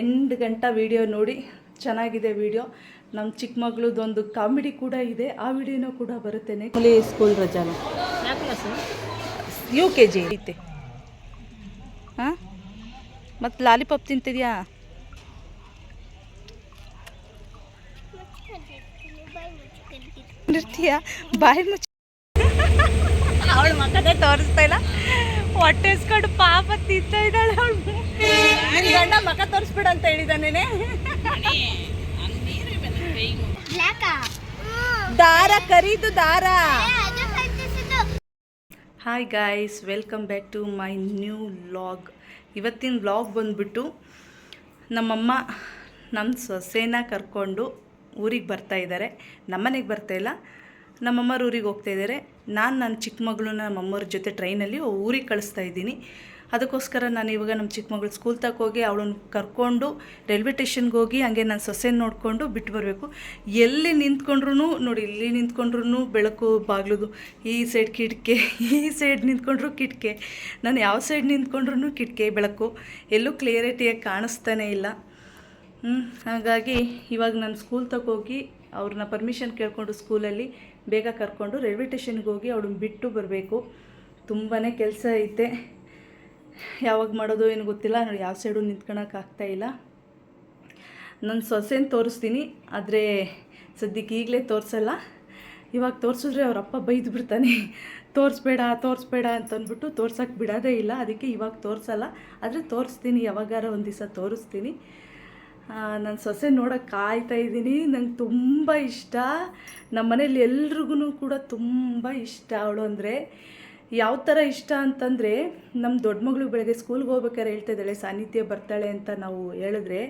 ಎಂಟು ಗಂಟೆ ವಿಡಿಯೋ ನೋಡಿ ಚೆನ್ನಾಗಿದೆ ವಿಡಿಯೋ ನಮ್ಮ ಚಿಕ್ಕ ಮಗಳದೊಂದು ಕಾಮಿಡಿ ಕೂಡ ಇದೆ. ಆ ವಿಡಿಯೋನೂ ಕೂಡ ಬರುತ್ತೇನೆ ನೆಕ್ಲಿ ಸ್ಕೂಲ್ ರಜಾನ. ಯು ಕೆ ಜಿ ಐತೆ. ಹಾಂ? ಮತ್ತು ಲಾಲಿಪಾಪ್ ತಿಂತಿದ್ಯಾ? ಇರ್ತೀಯ ಬಾಯಿ ಮುಚ್ಚ ಅವಳು ಮಕ್ಕದೇ ತೋರಿಸ್ತಾ ಇಲ್ಲ. ಹೊಟ್ಟೆ ಇಸ್ಕೊಂಡು ಪಾಪ ತಿಂತ ಇದ್ದಾಳೆ ಅವಳು. ಗಂಡ ಮಕ ತೋರಿಸ್ಬಿಡ ಅಂತ ಹೇಳಿದಾನೇನೆ ದಾರ ಕರೀದು ದಾರ. Hi guys welcome back to my new vlog ಇವತ್ತಿನ ವ್ಲಾಗ್ ಬಂದ್ಬಿಟ್ಟು ನಮ್ಮಮ್ಮ ನಮ್ಮ ಸೊಸೆನ ಕರ್ಕೊಂಡು ಊರಿಗೆ ಬರ್ತಾ ಇದ್ದಾರೆ ನಮ್ಮನೆಗೆ ಬರ್ತಾ ಇಲ್ಲ. ನಮ್ಮಮ್ಮರ ಊರಿಗೆ ಹೋಗ್ತಾ ಇದ್ದಾರೆ ನಾನು ನನ್ನ ಚಿಕ್ಕ ಮಗಳನ್ನ ನಮ್ಮಮ್ಮವ್ರ ಜೊತೆ ಟ್ರೈನಲ್ಲಿ ಊರಿಗೆ ಕಳಿಸ್ತಾ ಇದ್ದೀನಿ. ಅದಕ್ಕೋಸ್ಕರ ನಾನು ಇವಾಗ ನಮ್ಮ ಚಿಕ್ಕ ಮಗಳು ಸ್ಕೂಲ್ ತಕ್ಕ ಹೋಗಿ ಅವಳನ್ನು ಕರ್ಕೊಂಡು ರೈಲ್ವೆ ಸ್ಟೇಷನ್ಗೆ ಹೋಗಿ ಹಂಗೆ ನಾನು ಸೊಸೆ ನೋಡಿಕೊಂಡು ಬಿಟ್ಟು ಬರಬೇಕು. ಎಲ್ಲಿ ನಿಂತ್ಕೊಂಡ್ರು ನೋಡಿ, ಇಲ್ಲಿ ನಿಂತ್ಕೊಂಡ್ರು ಬೆಳಕು ಬಾಗ್ಲದು. ಈ ಸೈಡ್ ಕಿಟಕಿ, ಈ ಸೈಡ್ ನಿಂತ್ಕೊಂಡ್ರು ಕಿಟಕಿ. ನಾನು ಯಾವ ಸೈಡ್ ನಿಂತ್ಕೊಂಡ್ರು ಕಿಟಕಿ, ಬೆಳಕು ಎಲ್ಲೂ ಕ್ಲಿಯರಿಟಿಯಾಗಿ ಕಾಣಿಸ್ತಾನೇ ಇಲ್ಲ. ಹಾಗಾಗಿ ಇವಾಗ ನಾನು ಸ್ಕೂಲ್ ತಗೋಗಿ ಅವ್ರನ್ನ ಪರ್ಮಿಷನ್ ಕೇಳಿಕೊಂಡು ಸ್ಕೂಲಲ್ಲಿ ಬೇಗ ಕರ್ಕೊಂಡು ರೈಲ್ವೆ ಸ್ಟೇಷನ್ಗೆ ಹೋಗಿ ಅವಳನ್ನ ಬಿಟ್ಟು ಬರಬೇಕು. ತುಂಬಾ ಕೆಲಸ ಐತೆ. ಯಾವಾಗ ಮಾಡೋದು ಏನು ಗೊತ್ತಿಲ್ಲ. ನೋಡಿ, ಯಾವ ಸೈಡು ನಿಂತ್ಕೊಳಕ್ಕೆ ಇಲ್ಲ. ನನ್ನ ಸೊಸೆನ ತೋರಿಸ್ತೀನಿ, ಆದರೆ ಸದ್ಯಕ್ಕೆ ಈಗಲೇ ತೋರಿಸಲ್ಲ. ಇವಾಗ ತೋರಿಸಿದ್ರೆ ಅವರಪ್ಪ ಬೈದು ಬಿಡ್ತಾನೆ. ತೋರಿಸ್ಬೇಡ ತೋರಿಸ್ಬೇಡ ಅಂತಂದ್ಬಿಟ್ಟು ತೋರ್ಸೋಕ್ಕೆ ಬಿಡೋದೇ ಇಲ್ಲ. ಅದಕ್ಕೆ ಇವಾಗ ತೋರಿಸಲ್ಲ. ಆದರೆ ತೋರಿಸ್ತೀನಿ, ಯಾವಾಗಾರ ಒಂದು ದಿವಸ ತೋರಿಸ್ತೀನಿ. ನನ್ನ ಸೊಸೆ ನೋಡೋಕೆ ಕಾಯ್ತಾ ಇದ್ದೀನಿ. ನಂಗೆ ತುಂಬ ಇಷ್ಟ. ನಮ್ಮ ಮನೇಲಿ ಎಲ್ರಿಗೂ ಕೂಡ ತುಂಬ ಇಷ್ಟ ಅವಳು ಅಂದರೆ. ಯಾವ ಥರ ಇಷ್ಟ ಅಂತಂದರೆ ನಮ್ಮ ದೊಡ್ಡ ಮಗಳು ಬೆಳಗ್ಗೆ ಸ್ಕೂಲ್ಗೆ ಹೋಗ್ಬೇಕಾದ್ರೆ ಹೇಳ್ತಾ ಇದ್ದಾಳೆ ಸಾನ್ನಿಧ್ಯ ಬರ್ತಾಳೆ ಅಂತ ನಾವು ಹೇಳಿದ್ರೆ,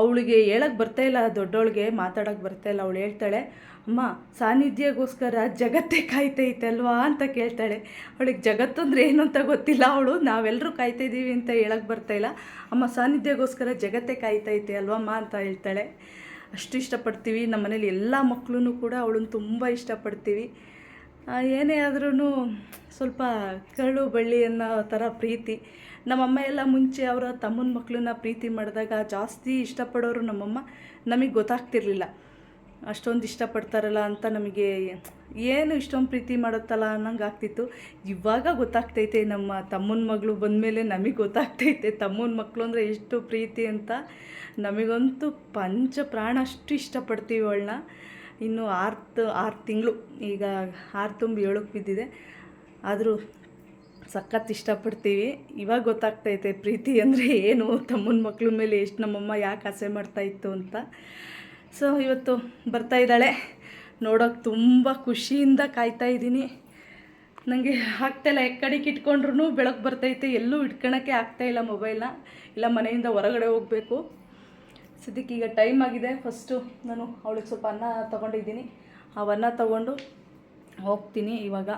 ಅವಳಿಗೆ ಹೇಳಕ್ಕೆ ಬರ್ತಾ ಇಲ್ಲ ದೊಡ್ಡವಳಿಗೆ ಮಾತಾಡೋಕ್ಕೆ ಇಲ್ಲ, ಅವಳು ಹೇಳ್ತಾಳೆ ಅಮ್ಮ, ಸಾನ್ನಿಧ್ಯಗೋಸ್ಕರ ಜಗತ್ತೇ ಕಾಯ್ತೈತೆ ಅಲ್ವಾ ಅಂತ ಕೇಳ್ತಾಳೆ. ಅವಳಿಗೆ ಜಗತ್ತು ಅಂದರೆ ಏನು ಅಂತ ಗೊತ್ತಿಲ್ಲ ಅವಳು ನಾವೆಲ್ಲರೂ ಕಾಯ್ತಾ ಇದ್ದೀವಿ ಅಂತ ಹೇಳಕ್ಕೆ ಬರ್ತಾ ಇಲ್ಲ. ಅಮ್ಮ, ಸಾನ್ನಿಧ್ಯಗೋಸ್ಕರ ಜಗತ್ತೇ ಕಾಯ್ತೈತೆ ಅಲ್ವಮ್ಮ ಅಂತ ಹೇಳ್ತಾಳೆ. ಅಷ್ಟು ಇಷ್ಟಪಡ್ತೀವಿ. ನಮ್ಮ ಮನೇಲಿ ಎಲ್ಲ ಮಕ್ಕಳೂ ಕೂಡ ಅವಳನ್ನು ತುಂಬ ಇಷ್ಟಪಡ್ತೀವಿ. ಏನೇ ಆದ್ರೂ ಸ್ವಲ್ಪ ಕರಳು ಬಳ್ಳಿ ಅನ್ನೋ ಥರ ಪ್ರೀತಿ. ನಮ್ಮಮ್ಮ ಎಲ್ಲ ಮುಂಚೆ ಅವರ ತಮ್ಮನ ಮಕ್ಕಳನ್ನ ಪ್ರೀತಿ ಮಾಡಿದಾಗ ಜಾಸ್ತಿ ಇಷ್ಟಪಡೋರು ನಮ್ಮಮ್ಮ. ನಮಗೆ ಗೊತ್ತಾಗ್ತಿರ್ಲಿಲ್ಲ. ಅಷ್ಟೊಂದು ಇಷ್ಟಪಡ್ತಾರಲ್ಲ ಅಂತ ನಮಗೆ ಏನು ಇಷ್ಟೊಂದು ಪ್ರೀತಿ ಮಾಡುತ್ತಲ್ಲ ಅನ್ನಂಗೆ ಆಗ್ತಿತ್ತು. ಇವಾಗ ಗೊತ್ತಾಗ್ತೈತೆ ನಮ್ಮ ತಮ್ಮನ ಮಗಳು ಬಂದಮೇಲೆ ನಮಗೆ ಗೊತ್ತಾಗ್ತೈತೆ. ತಮ್ಮನ ಮಕ್ಕಳು ಅಂದರೆ ಎಷ್ಟು ಪ್ರೀತಿ ಅಂತ. ನಮಗಂತೂ ಪಂಚ ಪ್ರಾಣ ಅಷ್ಟು ಇಷ್ಟಪಡ್ತೀವಿ ಅವಳನ್ನ. ಇನ್ನು ಆರು ಆರು ತಿಂಗಳು, ಈಗ ಆರು ತುಂಬ ಏಳಕ್ಕೆ ಬಿದ್ದಿದೆ. ಆದರೂ ಸಖತ್ ಇಷ್ಟಪಡ್ತೀವಿ. ಇವಾಗ ಗೊತ್ತಾಗ್ತೈತೆ ಪ್ರೀತಿ ಅಂದರೆ ಏನು. ತಮ್ಮನ ಮಕ್ಕಳ ಮೇಲೆ ಎಷ್ಟು ನಮ್ಮಮ್ಮ ಯಾಕೆ ಆಸೆ ಮಾಡ್ತಾ ಇತ್ತು ಅಂತ. ಸೊ ಇವತ್ತು ಬರ್ತಾ ಇದ್ದಾಳೆ. ನೋಡೋಕೆ ತುಂಬ ಖುಷಿಯಿಂದ ಕಾಯ್ತಾ ಇದ್ದೀನಿ. ನನಗೆ ಆಗ್ತಾಯಿಲ್ಲ ಎಕ್ಕಡಿಗೆ ಇಟ್ಕೊಂಡ್ರು ಬೆಳಕು ಬರ್ತೈತೆ, ಎಲ್ಲೂ ಇಟ್ಕೊಳಕ್ಕೆ ಇಲ್ಲ ಮೊಬೈಲ್ನ ಇಲ್ಲ, ಮನೆಯಿಂದ ಹೊರಗಡೆ ಹೋಗಬೇಕು. ಸದ್ಯಕ್ಕೆ ಈಗ ಟೈಮ್ ಆಗಿದೆ. ಫಸ್ಟು ನಾನು ಅವಳಿಗೆ ಸ್ವಲ್ಪ ಅನ್ನ ತೊಗೊಂಡಿದ್ದೀನಿ. ಅವನ್ನ ತೊಗೊಂಡು ಹೋಗ್ತೀನಿ ಇವಾಗ.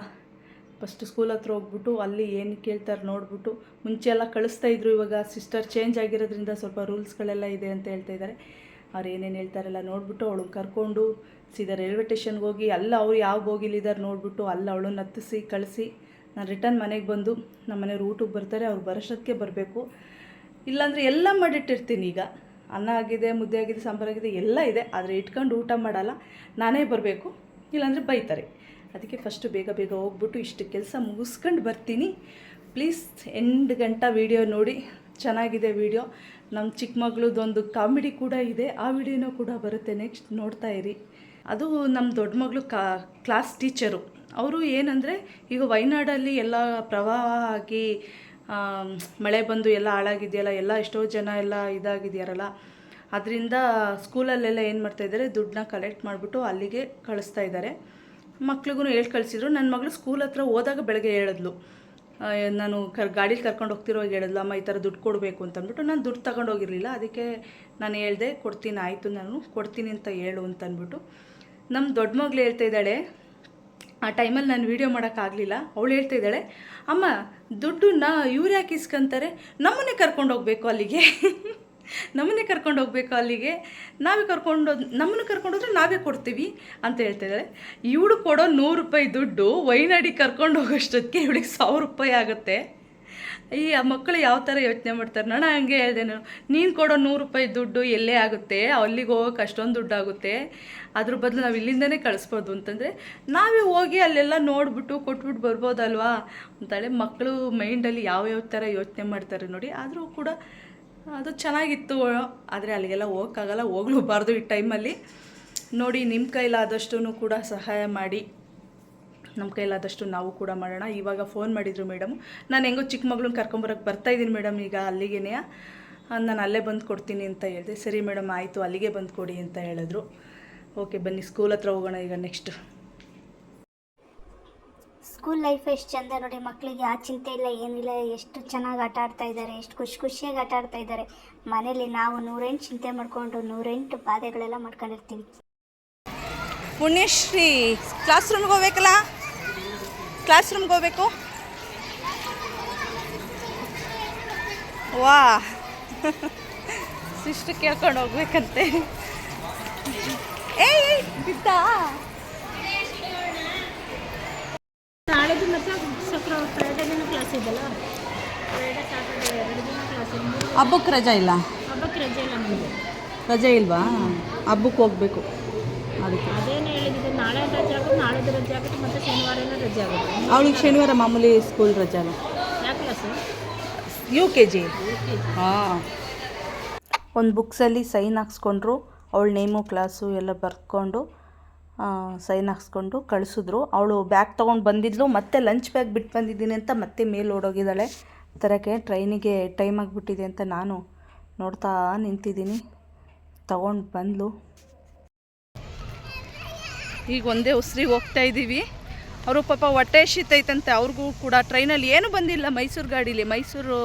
ಫಸ್ಟ್ ಸ್ಕೂಲ್ ಹತ್ರ ಹೋಗ್ಬಿಟ್ಟು ಅಲ್ಲಿ ಏನು ಕೇಳ್ತಾರೆ ನೋಡ್ಬಿಟ್ಟು. ಮುಂಚೆ ಎಲ್ಲ ಕಳಿಸ್ತಾ ಇದ್ರು ಇವಾಗ ಸಿಸ್ಟರ್ ಚೇಂಜ್ ಆಗಿರೋದ್ರಿಂದ ಸ್ವಲ್ಪ ರೂಲ್ಸ್ಗಳೆಲ್ಲ ಇದೆ ಅಂತ ಹೇಳ್ತಾ ಇದ್ದಾರೆ. ಅವ್ರು ಏನೇನು ಹೇಳ್ತಾರಲ್ಲ ನೋಡಿಬಿಟ್ಟು ಅವಳು ಕರ್ಕೊಂಡು ಸೀದಾ ರೈಲ್ವೆ ಸ್ಟೇಷನ್ಗೆ ಹೋಗಿ, ಅಲ್ಲ ಅವ್ರು ಯಾವ ಬೋಗಿಲಿದ್ದಾರೆ ನೋಡಿಬಿಟ್ಟು ಅಲ್ಲಿ ಅವಳನ್ನ ಹತ್ತಿಸಿ, ಕಳಿಸಿ. ನಾನು ರಿಟರ್ನ್ ಮನೆಗೆ ಬಂದು ನಮ್ಮ ಮನೆಯವ್ರು ಊಟಕ್ಕೆ ಬರ್ತಾರೆ, ಅವ್ರು ಬರೋಷ್ಟಕ್ಕೆ ಬರಬೇಕು. ಇಲ್ಲಾಂದರೆ ಎಲ್ಲ ಮಾಡಿಟ್ಟಿರ್ತೀನಿ ಈಗ. ಅನ್ನ ಆಗಿದೆ, ಮುದ್ದೆ ಆಗಿದೆ ಸಾಂಬಾರಾಗಿದೆ ಎಲ್ಲ ಇದೆ. ಆದರೆ ಇಟ್ಕೊಂಡು ಊಟ ಮಾಡಲ್ಲ. ನಾನೇ ಬರಬೇಕು. ಇಲ್ಲಾಂದರೆ ಬೈತಾರೆ. ಅದಕ್ಕೆ ಫಸ್ಟು ಬೇಗ ಬೇಗ ಹೋಗ್ಬಿಟ್ಟು ಇಷ್ಟು ಕೆಲಸ ಮುಗಿಸ್ಕೊಂಡು ಬರ್ತೀನಿ. ಪ್ಲೀಸ್ ಎಂಟು ಗಂಟೆ ವೀಡಿಯೋ ನೋಡಿ. ಚೆನ್ನಾಗಿದೆ ವಿಡಿಯೋ ನಮ್ಮ ಚಿಕ್ಕ ಮಗಳದೊಂದು ಕಾಮಿಡಿ ಕೂಡ ಇದೆ. ಆ ವಿಡಿಯೋನೂ ಕೂಡ ಬರುತ್ತೆ. ನೆಕ್ಸ್ಟ್ ನೋಡ್ತಾ ಇರಿ. ಅದು ನಮ್ಮ ದೊಡ್ಡ ಮಗಳು ಕಾ ಕ್ಲಾಸ್ ಟೀಚರು ಅವರು ಏನಂದರೆ, ಈಗ ವಯನಾಡಲ್ಲಿ ಎಲ್ಲ ಪ್ರವಾಹ ಆಗಿ ಮಳೆ ಬಂದು ಎಲ್ಲ ಹಾಳಾಗಿದೆಯಲ್ಲ, ಎಲ್ಲ ಎಷ್ಟೋ ಜನ ಎಲ್ಲ ಇದಾಗಿದೆಯಾರಲ್ಲ. ಅದರಿಂದ ಸ್ಕೂಲಲ್ಲೆಲ್ಲ ಏನು ಮಾಡ್ತಾಯಿದ್ದಾರೆ ದುಡ್ಡನ್ನ ಕಲೆಕ್ಟ್ ಮಾಡಿಬಿಟ್ಟು ಅಲ್ಲಿಗೆ ಕಳಿಸ್ತಾ ಇದ್ದಾರೆ. ಮಕ್ಳಿಗೂ ಹೇಳಿ ಕಳಿಸಿದ್ರು. ನನ್ನ ಮಗಳು ಸ್ಕೂಲ್ ಹತ್ರ ಹೋದಾಗ ಬೆಳಗ್ಗೆ ಹೇಳಿದ್ಲು. ನಾನು ಕರ್, ಗಾಡೀಲಿ ಕರ್ಕೊಂಡು ಹೋಗ್ತಿರೋವಾಗ ಹೇಳಿದ್ಲು, ಅಮ್ಮ ಈ ಥರ ದುಡ್ಡು ಕೊಡಬೇಕು ಅಂತ ಅಂದ್ಬಿಟ್ಟು ನಾನು ದುಡ್ಡು ತಗೊಂಡೋಗಿರಲಿಲ್ಲ ಅದಕ್ಕೆ ನಾನು ಹೇಳ್ದೆ, ಕೊಡ್ತೀನಿ, ಆಯಿತು ನಾನು, ಕೊಡ್ತೀನಿ ಅಂತ ಹೇಳು ಅಂತ ಅಂದ್ಬಿಟ್ಟು. ನಮ್ಮ ದೊಡ್ಡ ಮಗಳು ಹೇಳ್ತಾ ಇದ್ದಾಳೆ, ಆ ಟೈಮಲ್ಲಿ ನಾನು ವೀಡಿಯೋ ಮಾಡೋಕ್ಕಾಗಲಿಲ್ಲ ಅವಳು ಹೇಳ್ತಾ ಇದ್ದಾಳೆ, ಅಮ್ಮ, ದುಡ್ಡನ್ನ ಇವ್ರು ಯಾಕೆ ಇಸ್ಕೊಂತಾರೆ ನಮ್ಮನ್ನೇ ಕರ್ಕೊಂಡು ಹೋಗಬೇಕು ಅಲ್ಲಿಗೆ. ನಮ್ಮನ್ನೇ ಕರ್ಕೊಂಡು ಹೋಗ್ಬೇಕು ಅಲ್ಲಿಗೆ. ನಾವೇ ಕರ್ಕೊಂಡು ನಮ್ಮನ್ನು ಕರ್ಕೊಂಡೋದ್ರೆ ನಾವೇ ಕೊಡ್ತೀವಿ ಅಂತ ಹೇಳ್ತಿದ್ದಾರೆ ಇವಳು ಕೊಡೋ ನೂರು ರೂಪಾಯಿ ದುಡ್ಡು ವೈನಾಡಿ ಕರ್ಕೊಂಡು ಹೋಗೋಷ್ಟೊತ್ತಿಗೆ ಇವಳಿಗೆ ಸಾವಿರ ರೂಪಾಯಿ ಆಗುತ್ತೆ. ಈ ಆ ಮಕ್ಕಳು ಯಾವ ಥರ ಯೋಚನೆ ಮಾಡ್ತಾರೆ? ನಾನು ಹಂಗೆ ಹೇಳಿದೆ ನಾನು ನೀನು ಕೊಡೋ ನೂರು ರೂಪಾಯಿ ದುಡ್ಡು ಎಲ್ಲೇ ಆಗುತ್ತೆ? ಅಲ್ಲಿಗೆ ಹೋಗೋಕೆ ಅಷ್ಟೊಂದು ದುಡ್ಡು ಆಗುತ್ತೆ. ಅದ್ರ ಬದಲು ನಾವು ಇಲ್ಲಿಂದನೇ ಕಳಿಸ್ಬೋದು ಅಂತಂದರೆ, ನಾವೇ ಹೋಗಿ ಅಲ್ಲೆಲ್ಲ ನೋಡ್ಬಿಟ್ಟು ಕೊಟ್ಬಿಟ್ಟು ಬರ್ಬೋದಲ್ವಾ? ಅಂತಾಳೆ ಮಕ್ಕಳು ಮೈಂಡಲ್ಲಿ ಯಾವ್ಯಾವ ಥರ ಯೋಚನೆ ಮಾಡ್ತಾರೆ ನೋಡಿ, ಆದರೂ ಕೂಡ ಅದು ಚೆನ್ನಾಗಿತ್ತು, ಆದರೆ ಅಲ್ಲಿಗೆಲ್ಲ ಹೋಗೋಕ್ಕಾಗಲ್ಲ ಹೋಗ್ಲೂಬಾರ್ದು ಈ ಟೈಮಲ್ಲಿ ನೋಡಿ ನಿಮ್ಮ ಕೈಲಾದಷ್ಟು ಕೂಡ ಸಹಾಯ ಮಾಡಿ. ನಮ್ಮ ಕೈಲಾದಷ್ಟು ನಾವು ಕೂಡ ಮಾಡೋಣ. ಇವಾಗ ಫೋನ್ ಮಾಡಿದರು ಮೇಡಮ್ ನಾನು ಹೆಂಗೋ ಚಿಕ್ಕ ಕರ್ಕೊಂಬರಕ್ಕೆ ಬರ್ತಾಯಿದ್ದೀನಿ ಮೇಡಮ್ ಈಗ ಅಲ್ಲಿಗೆ ನಾನು ಅಲ್ಲೇ ಬಂದು ಕೊಡ್ತೀನಿ ಅಂತ ಹೇಳಿದೆ. ಸರಿ ಮೇಡಮ್ ಆಯಿತು, ಅಲ್ಲಿಗೆ ಬಂದು ಕೊಡಿ ಅಂತ ಹೇಳಿದ್ರು. ಓಕೆ ಬನ್ನಿ ಸ್ಕೂಲ್ ಹತ್ರ ಹೋಗೋಣ ಈಗ ನೆಕ್ಸ್ಟ್ ಸ್ಕೂಲ್ ಲೈಫ್ ಎಷ್ಟು ಚಂದ ನೋಡಿ ಮಕ್ಕಳಿಗೆ ಆ ಚಿಂತೆ ಇಲ್ಲ, ಏನಿಲ್ಲ, ಎಷ್ಟು ಚೆನ್ನಾಗಿ ಆಟ ಆಡ್ತಾ ಇದ್ದಾರೆ ಎಷ್ಟು ಖುಷಿ ಖುಷಿಯಾಗಿ ಆಟ ಆಡ್ತಾ ಇದ್ದಾರೆ ಮನೇಲಿ ನಾವು ನೂರೆಂಟು ಚಿಂತೆ ಮಾಡಿಕೊಂಡು ನೂರೆಂಟು ಬಾಧೆಗಳೆಲ್ಲ ಮಾಡ್ಕೊಂಡಿರ್ತೀವಿ. ಪುಣ್ಯಶ್ರೀ ಕ್ಲಾಸ್ ರೂಮ್ಗೆ ಹೋಗ್ಬೇಕಲ್ಲ? ಕ್ಲಾಸ್ ರೂಮ್ಗೆ ಹೋಗ್ಬೇಕು? ವಾ. ಸಿಸ್ಟರ್ ಕೇಳ್ಕೊಂಡು ಹೋಗ್ಬೇಕಂತೆ. ಏಯ್, ಬಿದ್ದಾ? ನಾಳೆದು ಮತ್ತೆ ಶುಕ್ರ ಫ್ರೈಡೆ ದಿನ ಕ್ಲಾಸ್ ಇದೆಯಲ್ಲ? ಫ್ರೈಡೆ ಸಾಟರ್ಡೆ ಎರಡು ದಿನ ಕ್ಲಾಸ್ ಇದೆ. ಹಬ್ಬಕ್ಕೆ ರಜಾ ಇಲ್ಲ? ಹಬ್ಬಕ್ಕೆ ರಜೆ ಇಲ್ಲ ನಮಗೆ. ರಜೆ ಇಲ್ವಾ? ಹಬ್ಬಕ್ಕೆ ಹೋಗ್ಬೇಕು. ಅದಕ್ಕೆ. ಅದೇನು ಹೇಳಿದ್ದು ನಾಳೆ ರಜೆ ಆಗುತ್ತೆ ನಾಳೆದು ರಜೆ ಆಗುತ್ತೆ ಮತ್ತೆ ಶನಿವಾರನೂ ರಜೆ ಆಗುತ್ತೆ. ಅವಳಿಗೆ ಶನಿವಾರ ಮಾಮೂಲಿ ಸ್ಕೂಲ್ ರಜೆ ಅಲ್ಲ? ಯಾವ ಕ್ಲಾಸು ಯು ಕೆ ಜಿ ಹಾಂ. ಒಂದು ಬುಕ್ಸಲ್ಲಿ ಸೈನ್ ಹಾಕ್ಸ್ಕೊಂಡ್ರು ಅವಳ ನೇಮು ಕ್ಲಾಸು ಎಲ್ಲ ಬರ್ಕೊಂಡು ಸೈನ್ ಹಾಕ್ಸ್ಕೊಂಡು ಕಳಿಸಿದ್ರು. ಅವಳು ಬ್ಯಾಗ್ ತೊಗೊಂಡು ಬಂದಿದ್ಲು. ಮತ್ತೆ ಲಂಚ್ ಬ್ಯಾಗ್ ಬಿಟ್ಟು ಬಂದಿದ್ದೀನಿ ಅಂತ ಮತ್ತೆ ಮೇಲೆ ಓಡೋಗಿದ್ದಾಳೆ. ತರಕ್ಕೆ ಟ್ರೈನಿಗೆ ಟೈಮ್ ಆಗಿಬಿಟ್ಟಿದೆ ಅಂತ ನಾನು ನೋಡ್ತಾ ನಿಂತಿದ್ದೀನಿ. ತಗೊಂಡು ಬಂದ್ಲು. ಈಗ ಒಂದೇ ಉಸಿರಿಗೆ ಹೋಗ್ತಾ ಇದ್ದೀವಿ. ಅವರು ಪಾಪ ಹೊಟ್ಟೆ ಶೀತೈತಂತೆ ಅವ್ರಿಗೂ ಕೂಡ ಟ್ರೈನಲ್ಲಿ ಏನೂ ಬಂದಿಲ್ಲ. ಮೈಸೂರು ಗಾಡೀಲಿ. ಮೈಸೂರು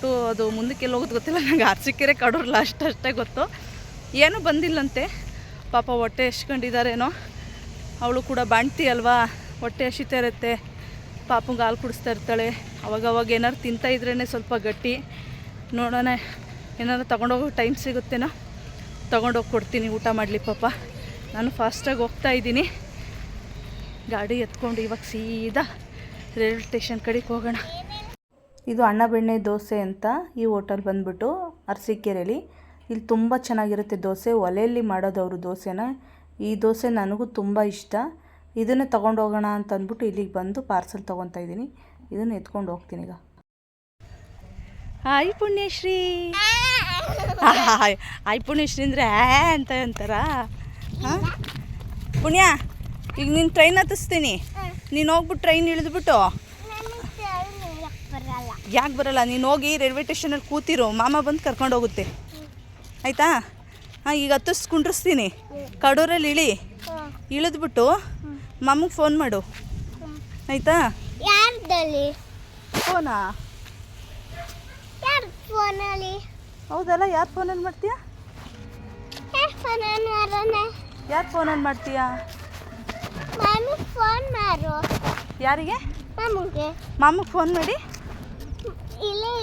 ಟು, ಅದು ಮುಂದಕ್ಕೆಲ್ಲ ಹೋಗೋದು ಗೊತ್ತಿಲ್ಲ. ನಂಗೆ ಆರ್ಸಿಕೆರೆ ಕಡೂರು ಲಾಸ್ಟ್ ಅಷ್ಟೇ ಗೊತ್ತು. ಏನೂ ಬಂದಿಲ್ಲಂತೆ. ಪಾಪ ಹೊಟ್ಟೆ ಎಷ್ಕೊಂಡಿದ್ದಾರೇನೋ ಅವಳು ಕೂಡ ಬಾಣ್ತಿ ಅಲ್ವಾ? ಹೊಟ್ಟೆ ಎಸಿತಾ ಇರುತ್ತೆ ಪಾಪಂಗೆ ಹಾಲು ಕುಡಿಸ್ತಾ ಇರ್ತಾಳೆ. ಅವಾಗವಾಗ ಏನಾರು ತಿಂತಾ ಇದ್ರೇ ಸ್ವಲ್ಪ ಗಟ್ಟಿ. ನೋಡೋಣ ಏನಾರು ತೊಗೊಂಡೋಗೋ ಟೈಮ್ ಸಿಗುತ್ತೇನೋ. ತೊಗೊಂಡೋಗಿ ಕೊಡ್ತೀನಿ, ಊಟ ಮಾಡಲಿ ಪಾಪ. ನಾನು ಫಾಸ್ಟಾಗಿ ಹೋಗ್ತಾ ಇದ್ದೀನಿ. ಗಾಡಿ ಎತ್ಕೊಂಡು ಇವಾಗ ಸೀದಾ ರೈಲ್ವೆ ಸ್ಟೇಷನ್ ಕಡೆಗೆ ಹೋಗೋಣ. ಇದು ಅಣ್ಣ ಬೆಣ್ಣೆ ದೋಸೆ ಅಂತ ಈ ಹೋಟೆಲ್ ಬಂದ್ಬಿಟ್ಟು ಅರಸೀಕೆರೆಯಲ್ಲಿ ಇಲ್ಲಿ ತುಂಬ ಚೆನ್ನಾಗಿರುತ್ತೆ ದೋಸೆ. ಒಲೆಯಲ್ಲಿ ಮಾಡೋದು ಅವರು ದೋಸೆನ. ಈ ದೋಸೆ ನನಗೂ ತುಂಬ ಇಷ್ಟ. ಇದನ್ನು ತೊಗೊಂಡು ಹೋಗೋಣ ಅಂತ ಅಂದ್ಬಿಟ್ಟು ಇಲ್ಲಿಗೆ ಬಂದು ಪಾರ್ಸಲ್ ತೊಗೊತಾ ಇದ್ದೀನಿ. ಇದನ್ನು ಎತ್ಕೊಂಡು ಹೋಗ್ತೀನಿ ಈಗ. ಹಾಯ್ ಪುಣ್ಯಶ್ರೀ. ಹಾಯ್ ಪುಣ್ಯಶ್ರೀ ಅಂದರೆ ಹ್ಯಾ ಅಂತ ಅಂತಾರ? ಹಾಂ? ಪುಣ್ಯ, ಈಗ ನೀನು ಟ್ರೈನ್ ಹತ್ತಿಸ್ತೀನಿ. ನೀನು ಹೋಗ್ಬಿಟ್ಟು ಟ್ರೈನ್ ಇಳಿದ್ಬಿಟ್ಟು. ಯಾಕೆ ಬರಲ್ಲ? ನೀನು ಹೋಗಿ ರೈಲ್ವೆ ಸ್ಟೇಷನಲ್ಲಿ ಕೂತಿರು. ಮಾಮ ಬಂದು ಕರ್ಕೊಂಡು ಹೋಗುತ್ತೆ. ಆಯಿತಾ? ಹಾಂ ಈಗ ಹತ್ತಿಸ್ ಕುಂಡ್ರಿಸ್ತೀನಿ. ಕಡೂರಲ್ಲಿ ಇಳಿ. ಇಳಿದ್ಬಿಟ್ಟು ಮಮ್ಮಗೆ ಫೋನ್ ಮಾಡು. ಆಯಿತಾ? ಫೋನಾ ಯಾರ ಫೋನಲ್ಲಿ ಹೌದಲ್ಲ ಯಾರು ಫೋನಲ್ಲಿ ಮಾಡ್ತೀಯಾ? ಯಾರ ಫೋನಲ್ಲಿ ಮಾಡ್ತೀಯಾ? ಫೋನ್ ಮಾಡು ಯಾರಿಗೆ? ನಮಗೆ ಮಾಮಗೆ ಫೋನ್ ಮಾಡಿ. ಇಲ್ಲಿ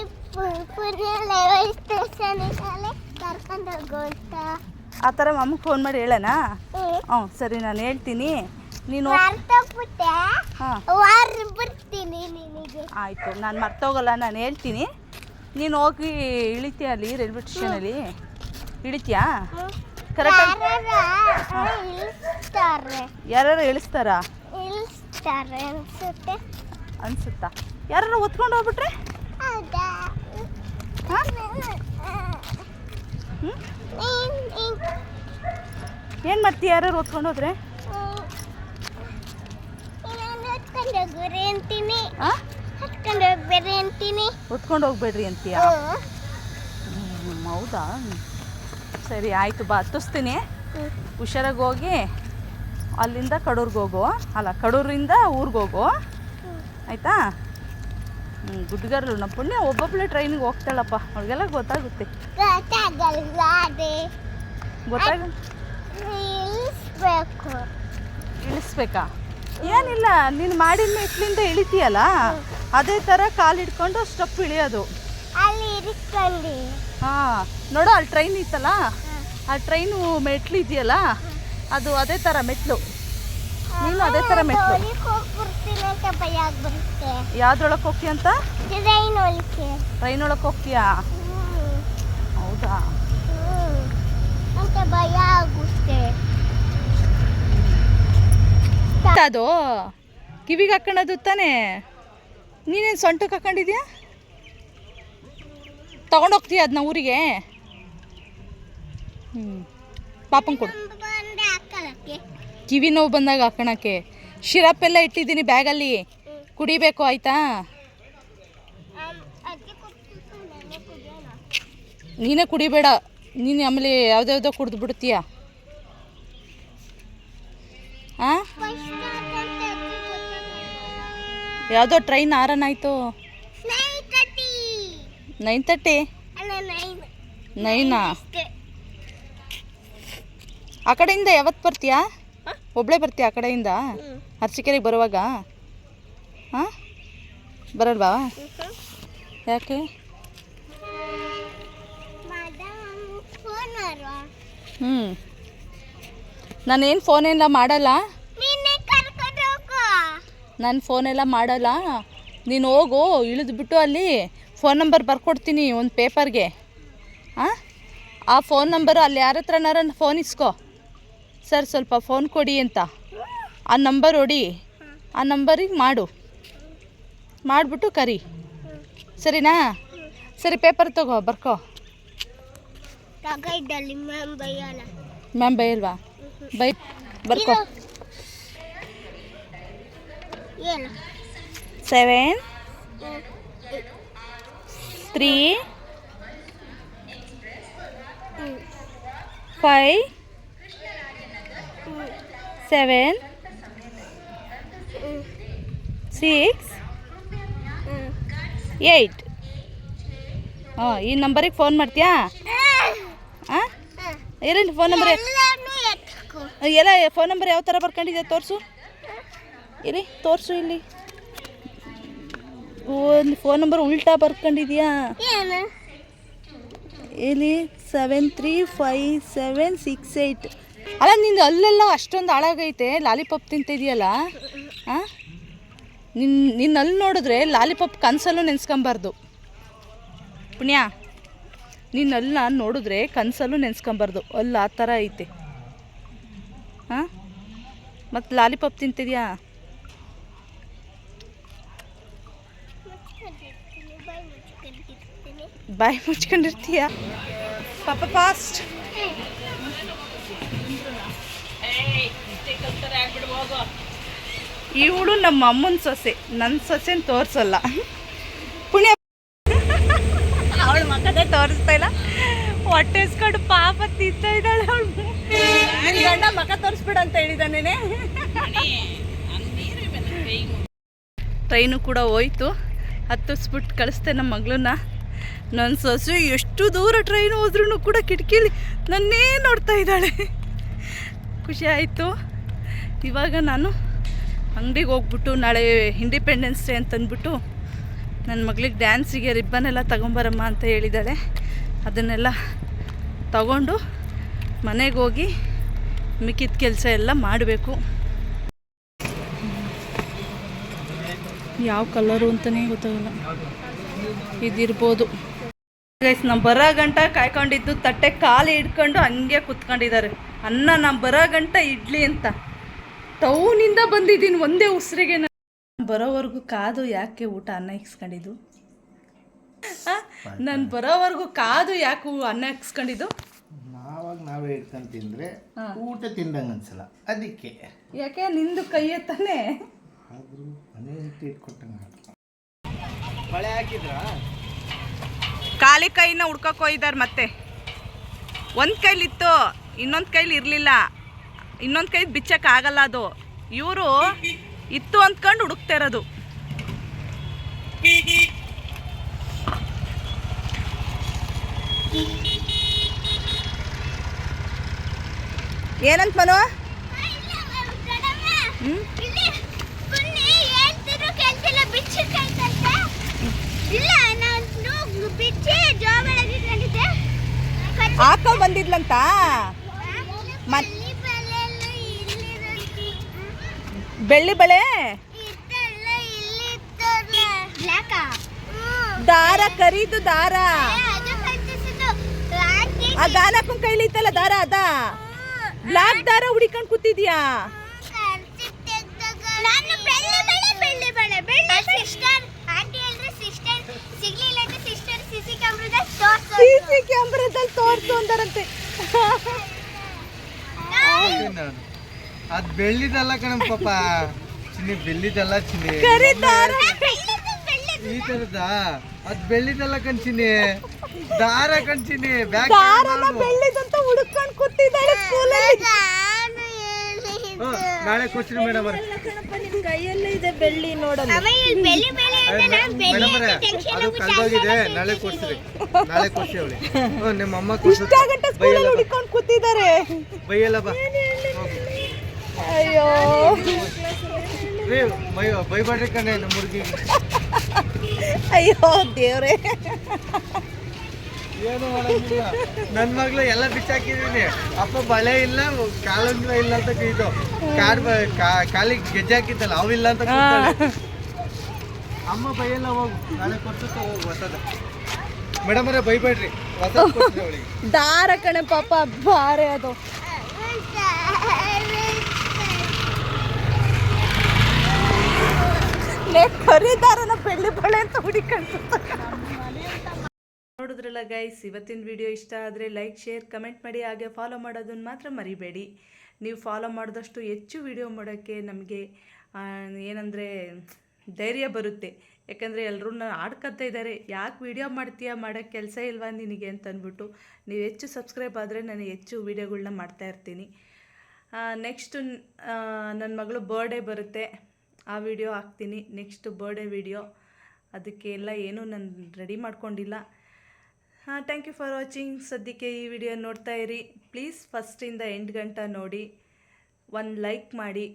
ಪುರಿ ರೈಲ್ವೆ ಹೋಗುವಂತ ಆ ಥರ ಮಮ್ಮಗೆ ಫೋನ್ ಮಾಡಿ ಹೇಳೋಣ? ಹ್ಞೂ ಸರಿ ನಾನು ಹೇಳ್ತೀನಿ. ನೀನು ಆಯಿತು ನಾನು ಮರ್ತೋಗಲ್ಲ ನಾನು ಹೇಳ್ತೀನಿ. ನೀನು ಹೋಗಿ ಇಳಿತೀಯ ಅಲ್ಲಿ ರೈಲ್ವೆ ಸ್ಟೇಷನಲ್ಲಿ ಇಳಿತೀಯಾ? ಕರೆಕ್ಟಾಗಿ ಯಾರು ಇಳಿಸ್ತಾರೆ? ಅನ್ಸುತ್ತೆ. ಯಾರು ಒತ್ಕೊಂಡು ಹೋಗ್ಬಿಟ್ರೆ? ಹಾಂ? ಏನು ಮಾಡ್ತೀಯ ಯಾರು ಓದ್ಕೊಂಡು ಹೋದ್ರೆ? ಹತ್ಕೊಂಡು ಹೋಗ್ಬೇಡ್ರಿ ಅಂತೀಯ. ಹೌದಾ? ಸರಿ ಆಯಿತು ಬಾ ಹತ್ತಿಸ್ತೀನಿ. ಹುಷಾರಾಗಿ ಹೋಗಿ ಅಲ್ಲಿಂದ ಕಡೂರ್ಗೆ ಹೋಗು. ಅಲ್ಲ ಕಡೂರಿಂದ ಊರಿಗೆ ಹೋಗು. ಆಯಿತಾ? ಹ್ಞೂ ಗುಡ್ಗರ್ಲು ನಮ್ಮ ಪುಣ್ಯ ಒಬ್ಬೊಬ್ಬಳೆ ಟ್ರೈನಿಗೆ ಹೋಗ್ತಾಳಪ್ಪ. ಅವ್ರಿಗೆಲ್ಲ ಗೊತ್ತಾಗುತ್ತೆ. ಗೊತ್ತಾಗಲ್ಲ ಅದೇ ಗೊತ್ತಾಗ ಇಳಿಸ್ಬೇಕು ಇಳಿಸ್ಬೇಕಾ ಏನಿಲ್ಲ ನೀನು ಮಾಡಿದ ಮೆಟ್ಲಿಂದ ಇಳಿತೀಯಲ್ಲ? ಅದೇ ಥರ ಕಾಲು ಹಿಡ್ಕೊಂಡು ಸ್ಟೆಪ್ ಇಳಿಯೋದು. ಅಲ್ಲಿ ಇರಿಸ್ಕೊಂಡು ಹಾಂ ನೋಡು ಅಲ್ಲಿ ಟ್ರೈನ್ ಇತ್ತಲ್ಲ? ಆ ಟ್ರೈನು ಮೆಟ್ಲು ಇದೆಯಲ್ಲ? ಅದು ಅದೇ ಥರ ಮೆಟ್ಲು. ನೀನು ಅದೇ ಥರ ಮೆಟ್ಲು. ಯಾವ್ದ್ರೊಳಗೆ ಹೋಗ್ತೀಯ ಅಂತ? ಟ್ರೈನ್ ಒಳಗೆ ಹೋಗ್ತೀಯಾ? ಹೌದಾ? ಅಂತ ಭಯ ಆಗುತ್ತೆ. ಅದು ಕಿವಿಗೆ ಹಾಕೊಂಡದು ತಾನೇ? ನೀನೇನು ಸೊಂಟಕ್ಕೆ ಹಾಕೊಂಡಿದ್ಯಾ? ತಗೊಂಡೋಗ್ತೀಯ ಅದನ್ನ ಊರಿಗೆ? ಹ್ಞೂ ಪಾಪಂಗೆ ಕೊಡು. ಕಿವಿ ನೋವು ಬಂದಾಗ ಹಾಕೋಣಕ್ಕೆ. ಶಿರಪ್ ಎಲ್ಲ ಇಟ್ಟಿದ್ದೀನಿ ಬ್ಯಾಗಲ್ಲಿ. ಕುಡಿಬೇಕು ಆಯ್ತಾ ಅದಕ್ಕೆ ಕೊಟ್ಟು ನಾನೇ ಕುಡಿಯೋಣ ನೀನೇ ಕುಡಿಬೇಡ ನೀನು ಆಮೇಲೆ ಯಾವ್ದ್ಯಾವ್ದೋ ಕುಡ್ದು ಬಿಡ್ತೀಯ? ಹಾಂ ಯಾವುದೋ ಟ್ರೈನ್ ಆರನ್ ಆಯಿತು. Nine thirty? ನೈನ್? ಆ ಕಡೆಯಿಂದ ಯಾವತ್ತು ಬರ್ತೀಯಾ? ಒಬ್ಳೆ ಬರ್ತೀಯ ಆ ಕಡೆಯಿಂದ? ಅರ್ಚಿಕೆರೆಗೆ ಬರುವಾಗ? ಹಾಂ ಬರಲ್ವಾ? ಯಾಕೆ? ಹ್ಞೂ ಫೋನ್ ಫೋನೆಲ್ಲ ಮಾಡಲ್ಲ? ನಾನು ಫೋನೆಲ್ಲ ಮಾಡಲ್ಲ? ನೀನು ಹೋಗು ಇಳಿದ್ಬಿಟ್ಟು ಅಲ್ಲಿ ಫೋನ್ ನಂಬರ್ ಬರ್ಕೊಡ್ತೀನಿ ಒಂದು ಪೇಪರ್ಗೆ ಹಾಂ ಆ? ಫೋನ್ ನಂಬರು ಅಲ್ಲಿ ಯಾರ ಹತ್ರನಾರ ಫೋನ್ ಇಸ್ಕೊ. ಸರ್ ಸ್ವಲ್ಪ ಫೋನ್ ಕೊಡಿ ಅಂತ. ಆ ನಂಬರ್ ಹೊಡಿ. ಆ ನಂಬರಿಗೆ ಮಾಡು. ಮಾಡಿಬಿಟ್ಟು ಕರಿ. ಸರಿನಾ? ಸರಿ ಪೇಪರ್ ತಗೋ ಬರ್ಕೋ. ತಗ ಇದ್ದಲ್ಲಿ ಮ್ಯಾಮ್ ಬೈಯಲ್ಲ ಮ್ಯಾಮ್ ಬೈಯಲ್ವಾ ಬೈ ಬರ್ಕೋ ಏನು seven three five seven six eight ಹಾಂ ಈ ನಂಬರಿಗೆ ಫೋನ್ ಮಾಡ್ತೀಯಾ ಹಾಂ ಎಲ್ಲಿ ಫೋನ್ ನಂಬರ್ ಎಲ್ಲ ಫೋನ್ ನಂಬರ್ ಯಾವ ಥರ ಬರ್ಕೊಂಡಿದ್ಯಾ ತೋರಿಸು. ಇಲ್ಲಿ ತೋರಿಸು ಇಲ್ಲಿ. ಒಂದು ಫೋನ್ ನಂಬರ್ ಉಲ್ಟಾ ಬರ್ಕೊಂಡಿದ್ಯಾ? ಇಲ್ಲಿ seven three five seven six eight ಅಲ್ಲ ನಿಂದು ಅಲ್ಲೆಲ್ಲ ಅಷ್ಟೊಂದು ಹಾಳಾಗೈತೆ ಲಾಲಿಪಾಪ್ ತಿಂತಿದೆಯಲ್ಲ? ಹಾಂ ನಿನ್ನ ನಿನ್ನ ಅಲ್ಲಿ ನೋಡಿದ್ರೆ ಲಾಲಿಪಾಪ್ ಕನಸಲ್ಲೂ ನೆನ್ಸ್ಕೊಂಬಾರ್ದು. ಪುಣ್ಯ? ನಿನ್ನ ನಾನು ನೋಡಿದ್ರೆ ಕನಸಲ್ಲೂ ನೆನ್ಸ್ಕೊಂಬಾರ್ದು. ಅಲ್ಲಿ, ಆ ಥರ ಐತೆ. ಹಾಂ ಮತ್ತು ಲಾಲಿಪಾಪ್ ತಿಂತಿದ್ಯಾ? ಬಾಯಿ ಮುಚ್ಕೊಂಡಿರ್ತೀಯ? ಪಾಪ ಫಾಸ್ಟ್ ಇವಳು ನಮ್ಮ ಅಮ್ಮನ ಸೊಸೆ. ನನ್ನ ಸೊಸೆನ ತೋರಿಸಲ್ಲ. ಹೊಟ್ಟೆ ಇಸ್ಕೊಂಡು ಪಾಪ ತಿಂತ ಇದ್ದಾಳೆ ಅವಳು. ಗಂಡ ಮಗ ತೋರಿಸ್ಬಿಡ ಅಂತ ಹೇಳಿದಾನೇನೆ ಟ್ರೈನು ಕೂಡ ಹೋಯ್ತು. ಹತ್ತಿಸ್ಬಿಟ್ಟು ಕಳಿಸ್ತೆ ನಮ್ಮ ಮಗಳನ್ನ. ನನ್ನ ಸೊಸೆ ಎಷ್ಟು ದೂರ ಟ್ರೈನ್ ಹೋದ್ರೂ ಕೂಡ ಕಿಟಕಿಲಿ ನನ್ನೇ ನೋಡ್ತಾ ಇದ್ದಾಳೆ. ಖುಷಿ ಆಯಿತು. ಇವಾಗ ನಾನು ಅಂಗಡಿಗೆ ಹೋಗ್ಬಿಟ್ಟು ನಾಳೆ ಇಂಡಿಪೆಂಡೆನ್ಸ್ ಡೇ ಅಂತಂದ್ಬಿಟ್ಟು ನನ್ನ ಮಗಳಿಗೆ ಡ್ಯಾನ್ಸಿಗೆ ರಿಬ್ಬನ್ ಎಲ್ಲ ತಗೊಂಬರಮ್ಮ ಅಂತ ಹೇಳಿದ್ದಾಳೆ. ಅದನ್ನೆಲ್ಲ ತಗೊಂಡು ಮನೆಗೆ ಹೋಗಿ ಮಿಕ್ಕಿದ ಕೆಲಸ ಎಲ್ಲ ಮಾಡಬೇಕು. ಯಾವ ಕಲರು ಅಂತಲೇ ಗೊತ್ತಾಗಲ್ಲ. ಇದಿರ್ಬೋದು. ಗೈಸ್ ನಮ್ಮ ಬರೋ ಗಂಟ ಕಾಯ್ಕೊಂಡಿದ್ದು, ತಟ್ಟೆ ಕಾಲು ಹಿಡ್ಕೊಂಡು ಹಂಗೆ ಕುತ್ಕೊಂಡಿದ್ದಾರೆ. ಅನ್ನ ನಮ್ಮ ಬರೋ ಗಂಟ ಇಡ್ಲಿ ಅಂತ. ಟೌನಿಂದ ಬಂದಿದ್ದೀನಿ, ಒಂದೇ ಉಸಿರಿಗೆ ಬರೋವರೆಗೂ ಕಾದು ಯಾಕೆ ಊಟ ಅನ್ನ ಇಕ್ಸ್ಕೊಂಡಿದ್ದು ನಾನು ಬರೋವರೆಗೂ ಕಾದು ಯಾಕೆ ಅನ್ನ ಹಾಕ್ಸ್ಕೊಂಡಿದ್ದು? ನಾವಾಗ ನಾವೇ ಇಟ್ಕೊಂಡು ತಿಂದ್ರೆ ಊಟ ತಿಂದಂಗೆ ಅನ್ಸಲ್ಲ. ಅದಕ್ಕೆ. ಯಾಕೆ? ನಿಂದು ಕೈಯೇ ತಾನೇ? ಆದರೂ ಮನೆ ಇಟ್ಕೊಟ್ಟಂಗೆ ಬಳೆ ಹಾಕಿದ್ರಾ? ಖಾಲಿ ಕೈನ ಹುಡ್ಕಕ್ಕೆ ಹೋಗಿದ್ದಾರೆ ಮತ್ತೆ. ಒಂದು ಕೈಲಿತ್ತು ಇನ್ನೊಂದು ಕೈಲಿ ಇರಲಿಲ್ಲ. ಇನ್ನೊಂದು ಕೈ ಬಿಚ್ಚಕ್ ಆಗಲ್ಲ ಅದು. ಇವರು ಇತ್ತು ಅಂದ್ಕೊಂಡು ಹುಡುಕ್ತಾ ಇರೋದು. ಏನಂತ ಮನು? ಹಾಕೊಂಡ್ ಬಂದಿದ್ಲಂತ? ಬೆಳ್ಳಿ ಬಳೆ? ದಾರ ಕರೀದು ದಾರ. ಆ ದಾರ ಹಾಕೊಂಡ್ ಕೈಲಿ ಇತ್ತಲ್ಲ ದಾರ ಅದ? ಬ್ಲಾಕ್ ದಾರ ಹುಡಿಕೊಂಡ್ ಕೂತಿದ್ಯಾ? ನಾನು ಬೆಳ್ಳಿ ಬೆಳೆ ಬೆಳ್ಳಿ ಬೆಳ್ಳಿ ಸಿಸ್ಟರ್ ಆಂಟಿ ಹೇಳಿದ್ರೆ ಸಿಸ್ಟರ್ ಸಿಗ್ಲಿಲ್ಲ ಅಂದ್ರೆ ಸಿಸ್ಟರ್ ಸಿಸಿ ಕ್ಯಾಮ್ರಾದಲ್ಲಿ ತೋರ್ಸು ಅಂದಾರಂತೆ. ಅದ್ ಬೆಳ್ಳಿದಲ್ಲ ಕಣ ಪಾಪ. ಚಿನ್ನಿ ಬೆಳ್ಳಿದಲ್ಲ ಚಿನ್ನಿ. ಕರಿ ದಾರ ಈ ತರದ? ಅದ್ ಬೆಳ್ಳಿದಲ್ಲ ಕಣ್ಸಿನಿ. ದಾರ ಕಣ್ಸಿನಿ. ಬ್ಯಾಗ್ ದಾರನ ಬೆಳ್ಳಿದಂತ ಹುಡುಕೊಂಡು ಕೂತಿದ್ದಾರೆ ಸ್ಕೂಲಲ್ಲಿ. ನಾಳೆ ಕೊಡ್ತೀನಿ ಮೇಡಮ್ ನಿಮ್ ಕೈಯಲ್ಲೇ ಇದೆ ಬೆಳ್ಳಿ ನೋಡಲ್ಲ ಅದು ಕಳ್ದೋಗಿದೆ. ನಾಳೆ ಕೊಡ್ತೀರಿ ನಾಳೆ ಕೊಡ್ತೀವಿ ಅವಳಿ ನಿಮ್ಮ ಅಮ್ಮ ಕೊಡ್ಸ ಗಂಟೆ ಸ್ಕೂಲಲ್ಲಿ ಹುಡುಕೊಂಡ್ ಕೂತಿದ್ದಾರೆ. ಬೈಯಲ್ಲ ಬಾ. ಅಯ್ಯೋ. ಬೈಬಾಡ್ರಿ ಕಣೆ ನಮ್ಮ ಹುಡುಗಿಗೆ. ಅಯ್ಯೋ ದೇವ್ರೆ. ಏನು ನನ್ ನನ್ನ ಮಗಳು ಎಲ್ಲ ಬಿಚ್ಚಾಕಿದೀನಿ ಅಪ್ಪ ಬಲೆ ಇಲ್ಲ ಕಾಲಂಗ್ಲ ಇಲ್ಲ ಅಂತ ಇದು ಕಾರ್ ಕಾಲಿಗೆ ಗೆಜ್ಜೆ ಹಾಕಿದ್ದಲ್ಲ ಅವಿಲ್ಲ ಅಂತ. ಅಮ್ಮ ಬೈಯಲ್ಲ ಹೋಗು. ನಾಳೆ ಕೊಡ್ಸುತ್ತ ಹೋಗು ಹೊಸದ. ಮೇಡಮ್ ಅವರೇ ಬೈಬೇಡ್ರಿ ಹೊಸ ದಾರ ಕಣೆ ಪಾಪ ಬಾರೆ ಅದು. ಲೇ, ಖರೀದಾರನ ಬೆಳ್ಳಿ ಬಳೆ ಅಂತ ಹುಡಿಕೊಂಡು ನೋಡಿದ್ರಲ್ಲ ಗೈಸ್ ಇವತ್ತಿನ ವಿಡಿಯೋ ಇಷ್ಟ ಆದರೆ ಲೈಕ್ ಶೇರ್ ಕಮೆಂಟ್ ಮಾಡಿ ಹಾಗೆ ಫಾಲೋ ಮಾಡೋದನ್ನು ಮಾತ್ರ ಮರಿಬೇಡಿ. ನೀವು ಫಾಲೋ ಮಾಡಿದಷ್ಟು ಹೆಚ್ಚು ವಿಡಿಯೋ ಮಾಡೋಕ್ಕೆ ನಮಗೆ ಏನಂದರೆ ಧೈರ್ಯ ಬರುತ್ತೆ. ಯಾಕಂದರೆ ಎಲ್ಲರೂ ಆಡ್ಕೊತಾ ಇದ್ದಾರೆ ಯಾಕೆ ವಿಡಿಯೋ ಮಾಡ್ತೀಯ ಮಾಡೋಕ್ಕೆ ಕೆಲಸ ಇಲ್ವಾ ನಿನಗೆ ಅಂತ ಅಂದ್ಬಿಟ್ಟು ನೀವು ಹೆಚ್ಚು ಸಬ್ಸ್ಕ್ರೈಬ್ ಆದರೆ ನಾನು ಹೆಚ್ಚು ವೀಡಿಯೋಗಳ್ನ ಮಾಡ್ತಾಯಿರ್ತೀನಿ ನೆಕ್ಸ್ಟು ನನ್ನ ಮಗಳು ಬರ್ಡೇ ಬರುತ್ತೆ. ಆ ವಿಡಿಯೋ ಹಾಕ್ತೀನಿ ನೆಕ್ಸ್ಟ್ ಬರ್ಡೇ ವಿಡಿಯೋ ಅದಕ್ಕೆ ಎಲ್ಲ ಏನೂ ನಾನು ರೆಡಿ ಮಾಡ್ಕೊಂಡಿಲ್ಲ. ಹಾಂ ಥ್ಯಾಂಕ್ ಯು ಫಾರ್ ವಾಚಿಂಗ್ ಸದ್ಯಕ್ಕೆ ಈ ವಿಡಿಯೋ ನೋಡ್ತಾ ಇರಿ. ಪ್ಲೀಸ್ ಫಸ್ಟಿಂದ ಎಂಟು ಗಂಟೆ ನೋಡಿ. ಒಂದು ಲೈಕ್ ಮಾಡಿ.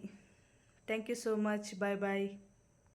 Thank you so much bye bye